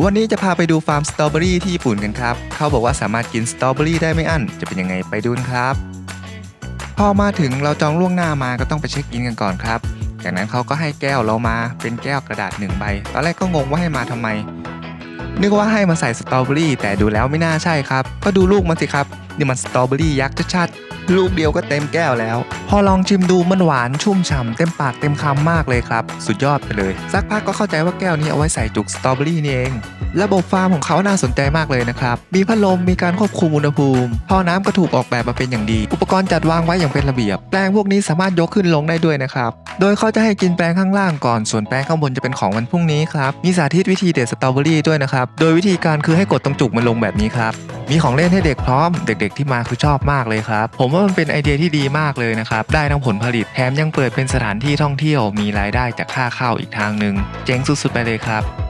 วันนี้จะพาไปดูฟาร์มสตรอเบอรี่ที่ญี่ปุ่นกันครับ เขาบอกว่าสามารถกินสตรอเบอรี่ได้ไม่อั้น จะเป็นยังไงไปดูนครับ พอมาถึงเราจองล่วงหน้ามาก็ต้องไปเช็คอินกันก่อนครับ จากนั้นเขาก็ให้แก้วเรามาเป็นแก้วกระดาษหนึ่งใบ ตอนแรกก็งงว่าให้มาทำไม นึกว่าให้มาใส่สตรอเบอรี่แต่ดูแล้วไม่น่าใช่ครับ ก็ดูลูกมันสิครับ นี่มันสตรอเบอรี่ยักษ์ชัดๆลูกเดียวก็เต็มแก้วแล้ว พอลองชิมดูมันหวานชุ่มฉ่ำเต็มปากเต็มคำมากเลยครับ สุดยอดไปเลย สักพักก็เข้าใจว่าแก้วนี้เอาไว้ใส่จุกสตรอเบอรี่นี่เองระบบฟาร์มของเขาน่าสนใจมากเลยนะครับ มีพัดลม มีการควบคุมอุณหภูมิ ท่อน้ำก็ถูกออกแบบมาเป็นอย่างดี อุปกรณ์จัดวางไว้อย่างเป็นระเบียบ แปลงพวกนี้สามารถยกขึ้นลงได้ด้วยนะครับ โดยเขาจะให้กินแปลงข้างล่างก่อน ส่วนแปลงข้างบนจะเป็นของวันพรุ่งนี้ครับ มีสาธิตวิธีเด็ดสตรอเบอรี่ด้วยนะครับ โดยวิธีการคือให้กดตรงจุกมันลงแบบนี้ครับ มีของเล่นให้เด็กพร้อม เด็กๆที่มาคือชอบมากเลยครับ ผมว่ามันเป็นไอเดียที่ดีมากเลยนะครับ ได้ทั้งผลผลิตแถมยังเปิดเป็นสถานที่ท่องเที่ยว มีรายได้จากค่าเข้าอีกทางหนึ่งเจ๋งสุดๆไปเลยครับ